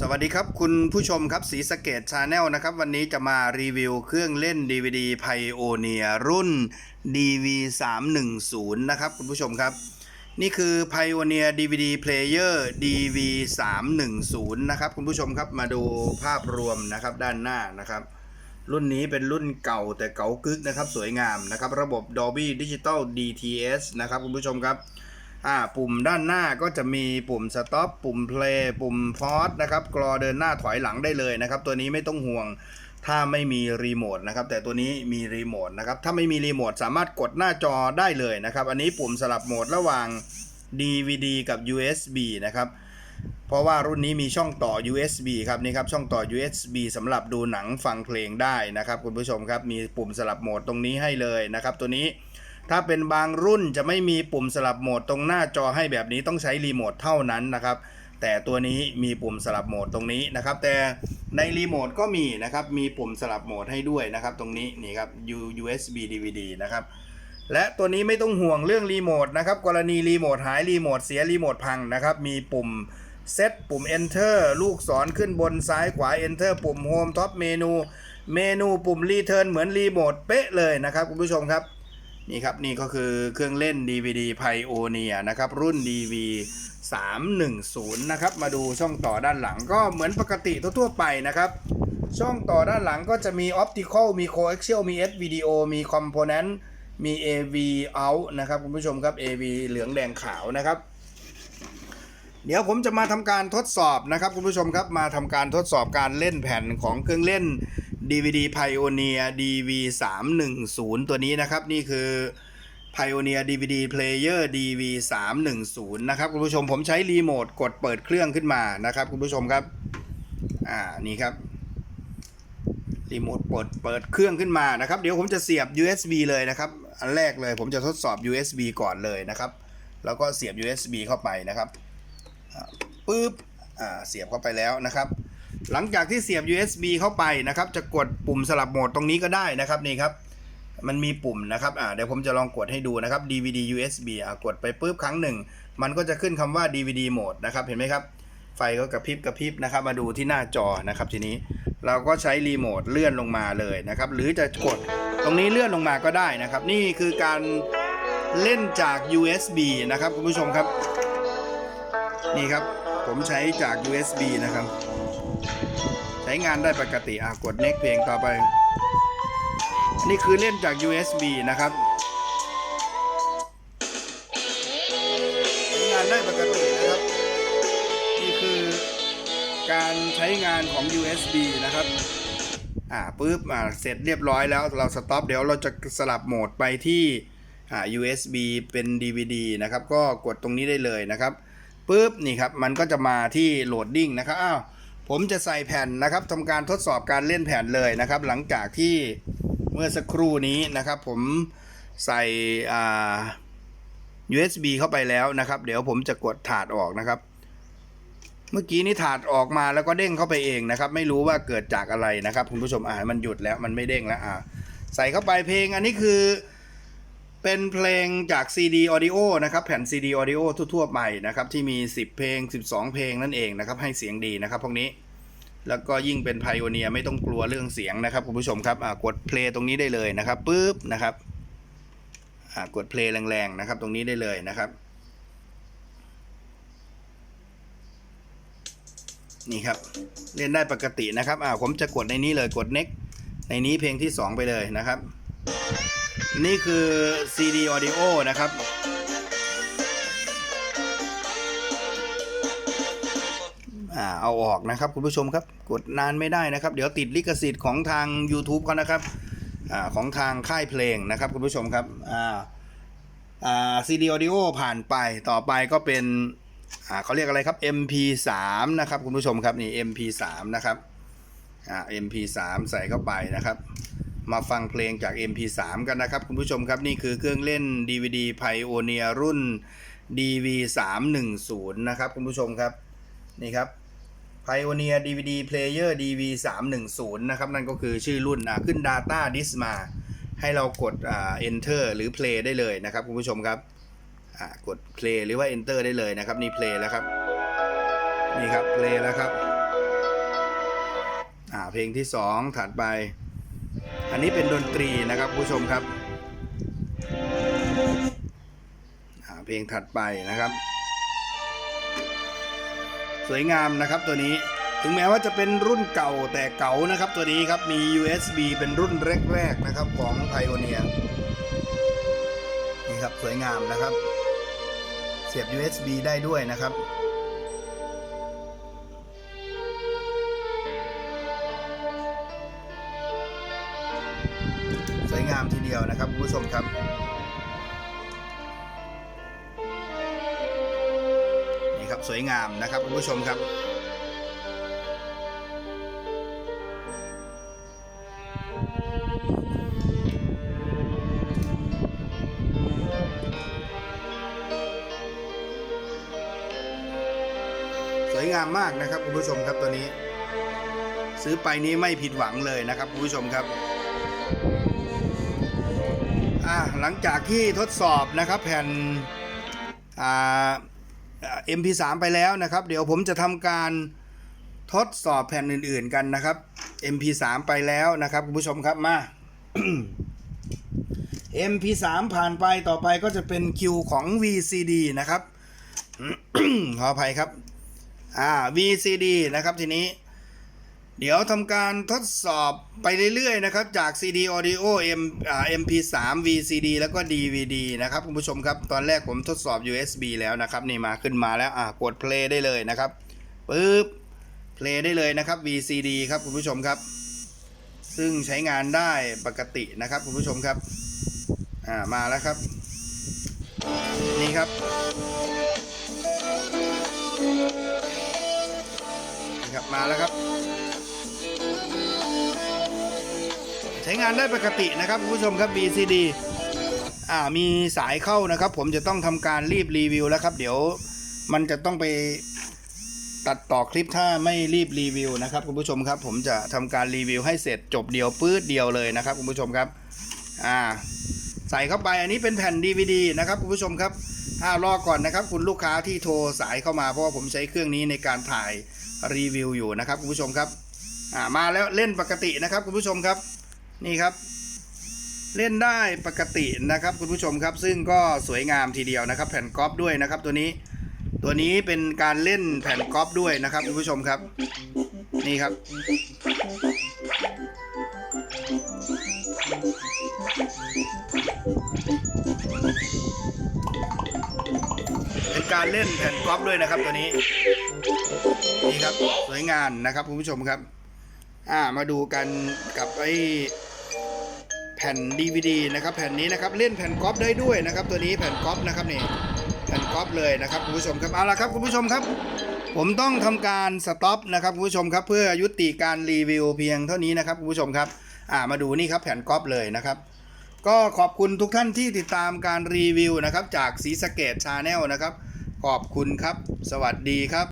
สวัสดีครับคุณผู้ชมครับสีสเกตชาแนลนะครับ วันนี้จะมารีวิวเครื่องเล่น DVD Pioneer รุ่น DV 3 1 0 นะครับคุณผู้ชมครับ นี่คือ Pioneer DVD Player DV 3 1 0 นะครับคุณผู้ชมครับมาดูภาพรวมนะครับด้านหน้านะครับ รุ่นนี้เป็นรุ่นเก่าแต่เก่ากึกนะครับสวยงามนะครับ ระบบ Dolby Digital DTS นะครับคุณผู้ชมครับ อ่าปุ่มด้านหน้าก็จะมีปุ่ม stop ปุ่ม play ปุ่ม p a u s นะครับกรอเดินหน้าถอยหลังได้เลยนะครับ ตัวนี้ไม่ต้องห่วงถ้าไม่มีรีโมทนะครับแต่ตัวนี้มีรีโมทนะครับถ้าไม่มีรีโมทสามารถกดหน้าจอได้เลยนะครับ อันนี้ปุ่มสลับโหมดระหว่าง DVD กับ USB นะครับเพราะว่ารุ่นนี้มีช่องต่อ USB ครับนี่ครับช่องต่อ USB สำหรับดูหนังฟังเพลงได้นะครับ คุณผู้ชมครับมีปุ่มสลับโหมดตรงนี้ให้เลยนะครับ ตัวนี้ ถ้าเป็นบางรุ่นจะไม่มีปุ่มสลับโหมดตรงหน้าจอให้แบบนี้ต้องใช้รีโมทเท่านั้นนะครับ แต่ตัวนี้มีปุ่มสลับโหมดตรงนี้นะครับ แต่ในรีโมทก็มีนะครับ มีปุ่มสลับโหมดให้ด้วยนะครับ ตรงนี้นี่ครับ USB DVD นะครับ และตัวนี้ไม่ต้องห่วงเรื่องรีโมทนะครับ กรณีรีโมทหายรีโมทเสียรีโมทพังนะครับ มีปุ่มเซตปุ่ม Enter ลูกศรขึ้นบนซ้ายขวา Enter ปุ่ม Home Top เมนู เมนูปุ่ม Return เหมือนรีโมทเป๊ะเลยนะครับคุณผู้ชมครับ นี่ครับนี่ก็คือเครื่องเล่น DVD Pioneer นะครับ รุ่น DV 310 นะครับ มาดูช่องต่อด้านหลังก็เหมือนปกติทั่วๆไปนะครับ ช่องต่อด้านหลังก็จะมี Optical มี Coaxial มี S Video มี Component มี AV out นะครับคุณผู้ชมครับ AV เหลืองแดงขาวนะครับ เดี๋ยวผมจะมาทำการทดสอบนะครับคุณผู้ชมครับมาทำการทดสอบการเล่นแผ่นของเครื่องเล่น DVD Pioneer DV 3 1 0 ตัวนี้นะครับ นี่คือ Pioneer DVD Player DV 3 1 0 นะครับคุณผู้ชมผมใช้รีโมทกดเปิดเครื่องขึ้นมานะครับคุณผู้ชมครับอ่านี่ครับรีโมทเปิดเปิดเครื่องขึ้นมานะครับ เดี๋ยวผมจะเสียบ USB เลยนะครับ อันแรกเลยผมจะทดสอบ USB ก่อนเลยนะครับ แล้วก็เสียบ USB เข้าไปนะครับ ปุ๊บเสียบเข้าไปแล้วนะครับ หลังจากที่เสียบ USB เข้าไปนะครับ จะกดปุ่มสลับโหมดตรงนี้ก็ได้นะครับนี่ครับ มันมีปุ่มนะครับเดี๋ยวผมจะลองกดให้ดูนะครับ DVD USB กดไปปุ๊บครั้งหนึ่ง มันก็จะขึ้นคำว่า DVD โหมดนะครับ เห็นไหมครับ ไฟก็กระพริบกระพริบนะครับ มาดูที่หน้าจอนะครับทีนี้เราก็ใช้รีโมทเลื่อนลงมาเลยนะครับ หรือจะกดตรงนี้เลื่อนลงมาก็ได้นะครับ นี่คือการเล่นจาก USB นะครับคุณผู้ชมครับ นี่ครับ ผมใช้จาก USB นะครับ ใช้งานได้ปกติอะกด next เพลงต่อไปนี่คือเล่นจาก USB นะครับใช้งานได้ปกตินะครับ นี่คือการใช้งานของ USB นะครับอ่าปุ๊บอ่าเสร็จเรียบร้อยแล้วเราสต็อปเดี๋ยวเราจะสลับโหมดไปที่อ่า USB เป็น DVD นะครับ ก็กดตรงนี้ได้เลยนะครับ ปุ๊บนี่ครับมันก็จะมาที่โหลดดิ้งนะครับอ้าวผมจะใส่แผ่นนะครับทำการทดสอบการเล่นแผ่นเลยนะครับ หลังจากที่เมื่อสักครู่นี้นะครับ ผมใส่อ่า USB เข้าไปแล้วนะครับ เดี๋ยวผมจะกดถาดออกนะครับ เมื่อกี้นี่ถาดออกมาแล้วก็เด้งเข้าไปเองนะครับ ไม่รู้ว่าเกิดจากอะไรนะครับ คุณผู้ชมอ่ามันหยุดแล้วมันไม่เด้งแล้วอ่าใส่เข้าไปเพลงอันนี้คือ เป็นเพลงจาก CD Audio นะครับ แผ่น CD Audio ทั่วๆไปนะครับ ที่มี 10 เพลง 12 เพลงนั่นเองนะครับ ให้เสียงดีนะครับพวกนี้ แล้วก็ยิ่งเป็น Pioneer ไม่ต้องกลัวเรื่องเสียงนะครับคุณผู้ชมครับอ่ากดเพลงตรงนี้ได้เลยนะครับปุ๊บนะครับอ่ากดเพลงแรงๆนะครับ ตรงนี้ได้เลยนะครับ นี่ครับ เล่นได้ปกตินะครับอ่าผมจะกดในนี้เลยกด next ในนี้เพลงที่ 2 ไปเลยนะครับ นี่คือ CD Audio นะครับอ่าเอาออกนะครับคุณผู้ชมครับ กดนานไม่ได้นะครับ เดี๋ยวติดลิขสิทธิ์ของทาง YouTube เขานะครับอ่าของทางค่ายเพลงนะครับคุณผู้ชมครับอ่าอ่า CD Audio ผ่านไปต่อไปก็เป็นอ่าเขาเรียกอะไรครับ MP3 นะครับคุณผู้ชมครับนี่ MP3 นะครับอ่า MP3 ใส่เข้าไปนะครับ มาฟังเพลงจาก MP3 กันนะครับ คุณผู้ชมครับนี่คือเครื่องเล่น DVD Pioneer รุ่น DV 3 1 0 นะครับคุณผู้ชมครับนี่ครับ Pioneer DVD Player DV 3 1 0 นะครับนั่นก็คือชื่อรุ่นอะขึ้น Data Disk มา ให้เรากดอ่า Enter หรือ Play ได้เลยนะครับคุณผู้ชมครับอ่ากด Play หรือว่า Enter ได้เลยนะครับนี่ Play แล้วครับนี่ครับ Play แล้วครับอ่าเพลงที่สองถัดไป อันนี้เป็นดนตรีนะครับผู้ชมครับ เพลงถัดไปนะครับ สวยงามนะครับตัวนี้ถึงแม้ว่าจะเป็นรุ่นเก่าแต่เก่านะครับตัวนี้ครับมี USB เป็นรุ่นแรกๆนะครับของ Pioneer นี่ครับสวยงามนะครับ เสียบ USB ได้ด้วยนะครับ วยงามทีเดียวนะครับคุณผู้ชมครับ นี่ครับสวยงามนะครับคุณผู้ชมครับสวยงามมากนะครับคุณผู้ชมครับตัวนี้ ซื้อไปนี้ไม่ผิดหวังเลยนะครับคุณผู้ชมครับ อ่าหลังจากที่ทดสอบนะครับแผ่นอ่า MP3 ไปแล้วนะครับ เดี๋ยวผมจะทำการทดสอบแผ่นอื่น ๆกันนะครับ MP3 ไปแล้วนะครับคุณผู้ชมครับมา MP3 ผ่านไปต่อไปก็จะเป็นคิวของ VCD นะครับขออภัยครับอ่า VCD นะครับทีนี้ เดี๋ยวทำการทดสอบไปเรื่อยๆนะครับ จาก CD Audio M อ่า MP3 VCD แล้วก็ DVD นะครับคุณผู้ชมครับ ตอนแรกผมทดสอบ USB แล้วนะครับ นี่มาขึ้นมาแล้วอ่ากด play ได้เลยนะครับปึ๊บ play ได้เลยนะครับ VCD ครับคุณผู้ชมครับ ซึ่งใช้งานได้ปกตินะครับคุณผู้ชมครับอ่ามาแล้วครับ นี่ครับนี่ครับมาแล้วครับ ใช้งานได้ปกตินะครับคุณผู้ชมครับ VCD อ่ามีสายเข้านะครับ ผมจะต้องทำการรีบรีวิวแล้วครับ เดี๋ยวมันจะต้องไปตัดต่อคลิปถ้าไม่รีบรีวิวนะครับคุณผู้ชมครับ ผมจะทำการรีวิวให้เสร็จจบเดียวปื๊ดเดียวเลยนะครับคุณผู้ชมครับอ่าใส่เข้าไปอันนี้เป็นแผ่น DVD นะครับคุณผู้ชมครับอ่ารอก่อนนะครับ คุณลูกค้าที่โทรสายเข้ามาเพราะว่าผมใช้เครื่องนี้ในการถ่ายรีวิวอยู่นะครับคุณผู้ชมครับมาแล้วเล่นปกตินะครับคุณผู้ชมครับ นี่ครับ เล่นได้ปกตินะครับคุณผู้ชมครับ ซึ่งก็สวยงามทีเดียวนะครับ แผ่นกอล์ฟด้วยนะครับ ตัวนี้ ตัวนี้เป็นการเล่นแผ่นกอล์ฟด้วยนะครับคุณผู้ชมครับ นี่ครับเป็นการเล่นแผ่นกอล์ฟด้วยนะครับตัวนี้นี่ครับสวยงามนะครับคุณผู้ชมครับ อ่ามาดูกันกับไอ้ ผ่น DVD นะครับแผ่นนี้นะครับเล่นแผ่นกอล์ฟได้ด้วยนะครับ ตัวนี้แผ่นกอล์ฟนะครับนี่แผ่นกอล์ฟเลยนะครับคุณผู้ชมครับเอาละครับคุณผู้ชมครับ ผมต้องทำการสต็อปนะครับคุณผู้ชมครับเพื่อยุติการรีวิวเพียงเท่านี้นะครับคุณผู้ชมครับอ่ามาดูนี่ครับแผ่นกอล์ฟเลยนะครับก็ขอบคุณทุกท่านที่ติดตามการรีวิวนะครับจากสีสเกตชาแนลนะครับ ขอบคุณครับ สวัสดีครับ